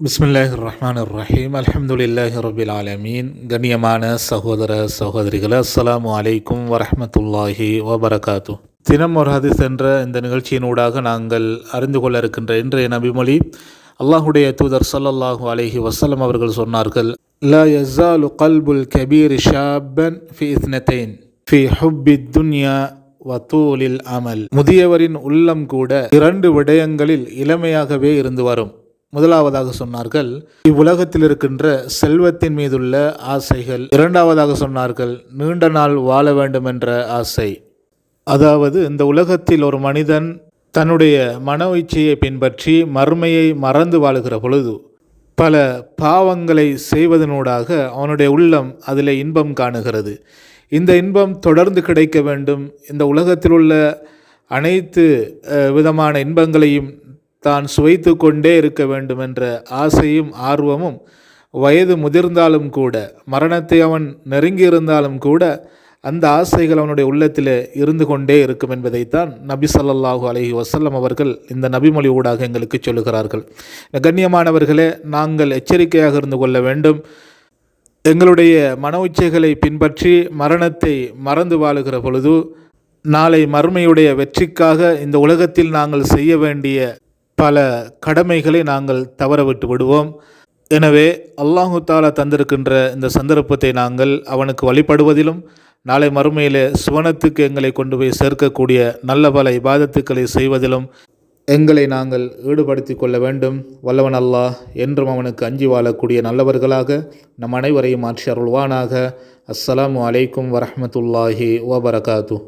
பிஸ்மில்லாஹ் ரஹ்மான் ரஹீம் அல்ஹம்துலில்லாஹி ரபில் ஆலமீன் கண்ணியமான சகோதர சகோதரிகள் அஸ்லாம் அலைக்கும் வரமத்துல்லாஹி வபரகாத்து தினம் ஒரு ஹதீஸ் என்ற இந்த நிகழ்ச்சியினூடாக நாங்கள் அறிந்து கொள்ள இருக்கின்ற இன்றைய நபிமொழி அல்லாஹுடைய தூதர் சல்லல்லாஹு அலஹி வசலம் அவர்கள் சொன்னார்கள் லா யஸாலு கல்புல் கபீர் ஷாபன் ஃபி இத்னத்தைன் ஃபி ஹுப்பி துன்யா வத்தூலில் அமல். முதியவரின் உள்ளம் கூட இரண்டு விடயங்களில் இளமையாகவே இருந்து வரும். முதலாவதாக சொன்னார்கள் இவ்வுலகத்தில் இருக்கின்ற செல்வத்தின் மீதுள்ள ஆசைகள். இரண்டாவதாக சொன்னார்கள் நீண்ட நாள் வாழ வேண்டும் என்ற ஆசை. அதாவது இந்த உலகத்தில் ஒரு மனிதன் தன்னுடைய மன இச்சையை பின்பற்றி மறுமையை மறந்து வாழுகிற பொழுது பல பாவங்களை செய்வதனூடாக அவனுடைய உள்ளம் அதில் இன்பம் காணுகிறது. இந்த இன்பம் தொடர்ந்து கிடைக்க வேண்டும். இந்த உலகத்தில் உள்ள அனைத்து விதமான இன்பங்களையும் தான் சுவைத்து கொண்டே இருக்க வேண்டுமென்ற ஆசையும் ஆர்வமும் வயது முதிர்ந்தாலும் கூட மரணத்தை அவன் நெருங்கி இருந்தாலும் கூட அந்த ஆசைகள் அவனுடைய உள்ளத்தில் இருந்து கொண்டே இருக்கும் என்பதைத்தான் நபி சல்லாஹூ அலஹி வசல்லம் அவர்கள் இந்த நபிமொழி ஊடாக எங்களுக்கு சொல்லுகிறார்கள். கண்ணியமானவர்களே நாங்கள் எச்சரிக்கையாக இருந்து கொள்ள வேண்டும். எங்களுடைய மன உச்சைகளை பின்பற்றி மரணத்தை மறந்து வாழுகிற பொழுது நாளை மறுமையுடைய வெற்றிக்காக இந்த உலகத்தில் நாங்கள் செய்ய வேண்டிய பல கடமைகளை நாங்கள் தவறவிட்டு விடுவோம். எனவே அல்லாஹு தாலா தந்திருக்கின்ற இந்த சந்தர்ப்பத்தை நாங்கள் அவனுக்கு வழிபடுவதிலும் நாளை மறுமையிலே சுவனத்துக்கு எங்களை கொண்டு போய் சேர்க்கக்கூடிய நல்ல பல இபாதத்துக்களை செய்வதிலும் எங்களை நாங்கள் ஈடுபடுத்தி கொள்ள வேண்டும். வல்லவன் அல்லாஹ் என்றும் அவனுக்கு அஞ்சி வாழக்கூடிய நல்லவர்களாக நம் அனைவரையும் ஆட்சி அருள்வானாக. அஸ்ஸலாமு அலைக்கும் வரமத்துல்லாஹி வபரகாத்து.